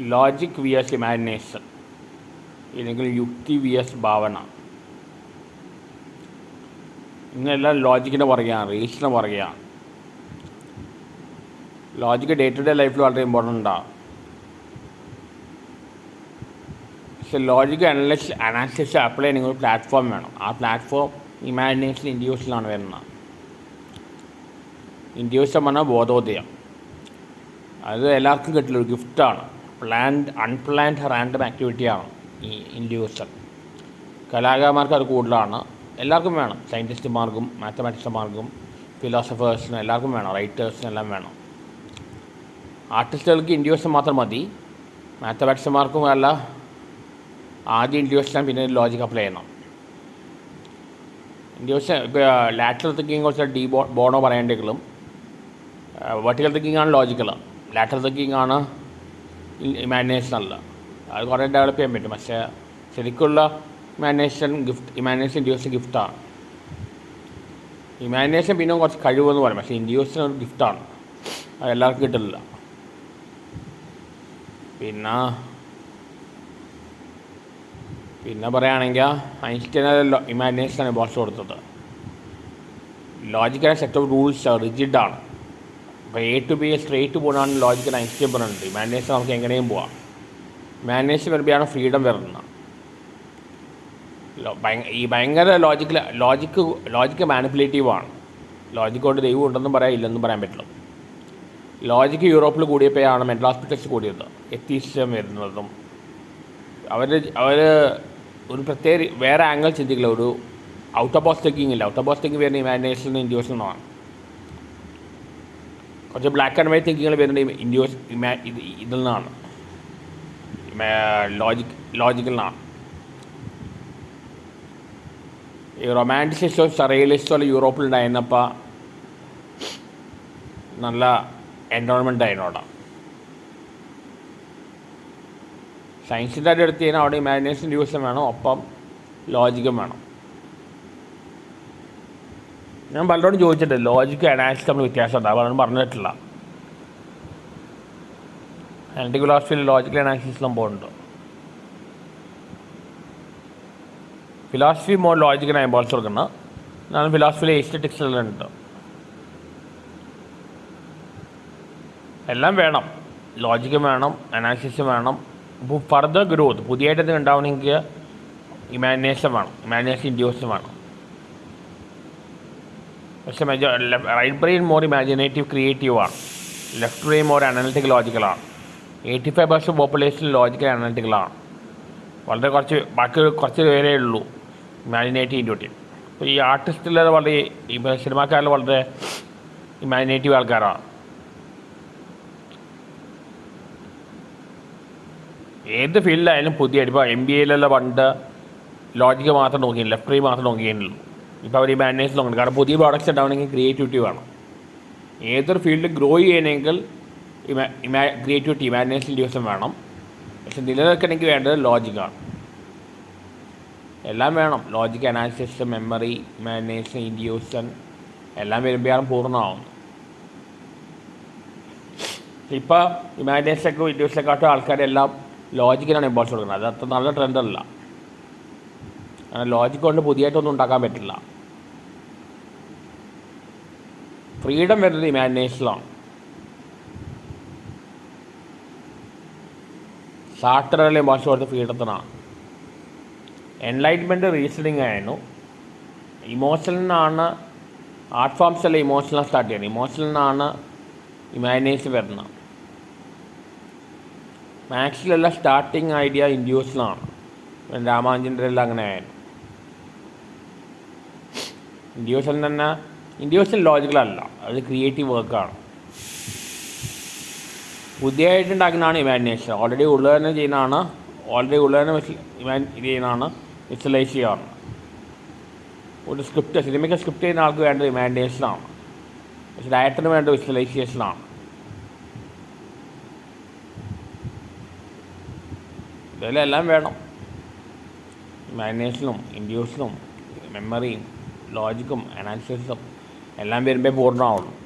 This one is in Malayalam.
ലോജിക് വി എസ് ഇമാജിനേഷൻ ഇല്ലെങ്കിൽ യുക്തി വി എസ് ഭാവന ഇങ്ങനെല്ലാം ലോജിക്കിന്റെ പറയുകയാണ് റീസണിന് പറയുകയാണ്. ലോജിക്ക് ഡേ ടു ഡേ ലൈഫിൽ വളരെ ഇമ്പോർട്ടന്റ് ആണ് പക്ഷെ ലോജിക്ക് അനലിസ് അനാലിസിസ് അപ്ലൈ ചെയ്യുന്ന ഒരു പ്ലാറ്റ്ഫോം വേണം. ആ പ്ലാറ്റ്ഫോം ഇമാജിനേഷൻ ഇൻഡ്യൂസിലാണ് വരുന്നത്. ഇൻഡ്യൂഷൻ പറഞ്ഞാൽ ബോധോദയം. അത് എല്ലാവർക്കും കിട്ടില്ല ഒരു ഗിഫ്റ്റാണ് പ്ലാൻഡ് അൺപ്ലാൻഡ് റാൻഡം ആക്ടിവിറ്റിയാണ് ഈ ഇൻഡ്യൂസർ കലാകാരന്മാർക്ക് അത് കൂടുതലാണ്. എല്ലാവർക്കും വേണം. സയന്റിസ്റ്റുമാർക്കും മാത്തമാറ്റിക്സുമാർക്കും ഫിലോസഫേഴ്സിനും എല്ലാവർക്കും വേണം. റൈറ്റേഴ്സിനും എല്ലാം വേണം. ആർട്ടിസ്റ്റുകൾക്ക് ഇൻഡ്യൂഷൻ മാത്രം മതി. മാത്തമാറ്റിക്സുമാർക്കും അല്ല ആദ്യം ഇൻഡ്യൂഷൻ പിന്നെ ലോജിക് അപ്ലൈ ചെയ്യണം. ഇൻഡ്യൂസ് ഇപ്പോൾ ലാറ്ററൽ തിങ്കിങ് കുറച്ച് ഡീ ബോ ബോണോ പറയേണ്ടെങ്കിലും വെർട്ടിക്കൽ തിങ്കിങ് ആണ് ലോജിക്കൽ ലാറ്ററൽ തിങ്കിങ് ആണ് ഇമാജിനേഷൻ അല്ല. അത് കുറേ ഡെവലപ്പ് ചെയ്യാൻ പറ്റും. പക്ഷേ ശരിക്കുള്ള ഇമാജിനേഷൻ ഗിഫ്റ്റ് ഇമാജിനേഷൻ ഇൻഡ്യൂഷൻ ഗിഫ്റ്റാണ് ഇമാജിനേഷൻ പിന്നെ കുറച്ച് കഴിവെന്ന് പറയും. പക്ഷേ ഇൻഡ്യൂഷൻ ഒരു ഗിഫ്റ്റാണ് അത് എല്ലാവർക്കും കിട്ടില്ല പിന്നെ പിന്നെ പറയുകയാണെങ്കിൽ ഐൻസ്റ്റൈൻ ഇമാജിനേഷനാണ് ബോസ് കൊടുത്തത്. ലോജിക്കൽ സെറ്റ് ഓഫ് റൂൾസ് റിജിഡാണ് അപ്പോൾ എ ടു ബി സ്ട്രേറ്റ് പോകാനാണ് ലോജിക്കൽ ഐൻസ്റ്റൈൻ പറഞ്ഞിട്ടുണ്ട്. മാനേജ് നമുക്ക് എങ്ങനെയും പോവാം. മാനേജ് വരുമ്പോഴാണ് ഫ്രീഡം വരുന്നത്. ഈ ഭയങ്കര ലോജിക്കൽ ലോജിക്ക് ലോജിക്ക് മാനിപ്പുലേറ്റീവ് ആണ്. ലോജിക്ക് കൊണ്ട് ദൈവം ഉണ്ടെന്നും പറയാം ഇല്ലെന്നും പറയാൻ പറ്റില്ല. ലോജിക്ക് യൂറോപ്പിൽ കൂടിയപ്പോഴാണ് മെന്റൽ ഹോസ്പിറ്റൽസ് കൂടിയത്. എത്തീസിസം വരുന്നതും. അവർ അവർ ഒരു പ്രത്യേക വേറെ ആംഗിൾ ചിന്തിക്കില്ല. ഒരു ഔട്ട് ഓഫ് ബോസ് തിങ്കിങ് ഇല്ല ഔട്ട് ഓഫ് ബോസ് തിങ്കിങ് വരുന്ന ഇൻഡ്യൂസ് ഇൻഡ്യൂഷനുമാണ് കുറച്ച് ബ്ലാക്ക് ആൻഡ് വൈറ്റ് തിങ്കിങ്ങൾ വരുന്നത് ഇത് ഇതിൽ നിന്നാണ്. ലോജിക് ലോജിക്കിൽ നിന്നാണ് ഈ റൊമാന്റിസിസ്റ്റോ സറിയലിസ്റ്റോ യൂറോപ്പിൽ ഉണ്ടായിരുന്നപ്പോൾ നല്ല എൻവയോൺമെന്റ് ആയിരുന്നു അവിടെ. സയൻസിന്റെ അടുത്ത് കഴിഞ്ഞാൽ അവിടെ ഇമാജിനേഷൻ യൂസും വേണം ഒപ്പം ലോജിക്കും വേണം. ഞാൻ പലരോടും ചോദിച്ചിട്ടുണ്ട് ലോജിക്കും അനാലിസിസ് തമ്മിൽ വ്യത്യാസം ഉണ്ട്? അതാണ് പറഞ്ഞിട്ടില്ല. അനലിറ്റിക് ഫിലോസഫിയിൽ ലോജിക്കൽ അനാലിസിസ് സംഭവമുണ്ട് ഫിലോസഫി മോർ ലോജിക്കിനാണ് ഇമ്പോൾസ് കൊടുക്കുന്നത് ഞാൻ ഫിലോസഫിയിൽ എസ്റ്ററ്റിക്സിലെല്ലാം ഉണ്ട്. എല്ലാം വേണം. ലോജിക്കും വേണം അനാലിസിസും വേണം. ഫർദർ ഗ്രോത്ത് പുതിയതായിട്ട് ഉണ്ടാവണമെങ്കിൽ ഇമാജിനേഷൻ വേണം ഇമാജിനേഷൻ ഇൻഡ്യൂസും വേണം. പക്ഷേ Mejo right brain more imaginative creative ആണ്. Left brain more analytic ലോജിക്കലാണ് eighty five percent population logical അനലിറ്റിക്കലാണ് വളരെ കുറച്ച് ബാക്കി കുറച്ച് പേരേ ഉള്ളൂ. ഇമാജിനേറ്റീവ് ഇൻഡ്യൂട്ടീവ് അപ്പോൾ ഈ ആർട്ടിസ്റ്റിലെ വളരെ ഈ സിനിമാക്കാരിൽ വളരെ ഇമാജിനേറ്റീവ് ആൾക്കാരാണ്. ഏത് ഫീൽഡിലായാലും പുതിയ ഇപ്പോൾ എം ബി എയിലുള്ള പണ്ട് ലോജിക്ക് മാത്രം നോക്കിയില്ല ലെഫ്റ്റ് മാത്രം നോക്കിയുള്ളൂ ഇപ്പോൾ അവർ ഈ ഇമാജിനേഷൻ നോക്കണം കാരണം പുതിയ പ്രോഡക്റ്റ്സ് ഉണ്ടാവണമെങ്കിൽ ക്രിയേറ്റിവിറ്റി വേണം. ഏതൊരു ഫീൽഡ് ഗ്രോ ചെയ്യണമെങ്കിൽ ഇമാ ഇമാ ക്രിയേറ്റിവിറ്റി ഇമാജിനേഷൻ ദിവസം വേണം. പക്ഷെ നിലനിൽക്കണമെങ്കിൽ വേണ്ടത് ലോജിക്കാണ് എല്ലാം വേണം. Logic analysis memory imagination intuition എല്ലാം വരുമ്പോഴാണ് പൂർണമാവുന്നത്. ഇപ്പോൾ ഇമാജിനേഷനൊക്കെ ഇൻഡ്യൂഷനെക്കാട്ടും ആൾക്കാരെല്ലാം ലോജിക്കിനാണ് ഇമ്പോർട്ടൻസ് കൊടുക്കുന്നത്. അത് അത്ര നല്ല ട്രെൻഡല്ല കാരണം ലോജിക് കൊണ്ട് പുതിയതായിട്ടൊന്നും ഉണ്ടാക്കാൻ പറ്റില്ല. ഫ്രീഡം വരുന്നത് ഇമാജിനേഷനിലാണ് സാട്ടറിലെ ഭാഷ കൊടുത്ത ഫ്രീഡത്തിനാണ് എൻലൈറ്റ്മെന്റ് റീസണിങ് ആയിരുന്നു. ഇമോഷനിൽ നിന്നാണ് ആർട്ട് ഫോംസ് അല്ല ഇമോഷണൽ സ്റ്റാർട്ട് ചെയ്യുന്നത്. ഇമോഷനിൽ നിന്നാണ് ഇമാജിനേഷൻ വരുന്നത്. മാത്സിലെല്ലാം സ്റ്റാർട്ടിങ് ഐഡിയ ഇൻഡ്യൂഷനാണ് രാമാനുജന്റെ എല്ലാം അങ്ങനെ ആയിരുന്നു ഇൻഡ്യൂഷൻ തന്നെ ഇൻഡ്യൂഷൻ ലോജിക്കലല്ല അത് ക്രിയേറ്റീവ് വർക്കാണ് പുതിയതായിട്ട് ഉണ്ടാക്കുന്നതാണ് ഇമാജിനേഷൻ ഓൾറെഡി ഉള്ളത് തന്നെ ചെയ്യുന്നതാണ്. ഓൾറെഡി ഉള്ളത് തന്നെ ഇമാ ഇത് ചെയ്യുന്നതാണ്. വിസ്വലൈസ് ചെയ്യാറുണ്ട്. ഒരു സ്ക്രിപ്റ്റ് സിനിമയ്ക്ക് സ്ക്രിപ്റ്റ് ചെയ്യുന്ന ആൾക്ക് വേണ്ടത് ഇമാജിനേഷനാണ് പക്ഷെ ഡയറക്ടറിന് വേണ്ടത് വിഷ്വലൈസേഷനാണ് ഇതിലെല്ലാം വേണം. ഇമാജിനേഷനും ഇൻഡ്യൂഷനും മെമ്മറിയും ലോജിക്കും അനാലിസിസും எல்லாம் பேரும் போய் போட்டு ஆகணும்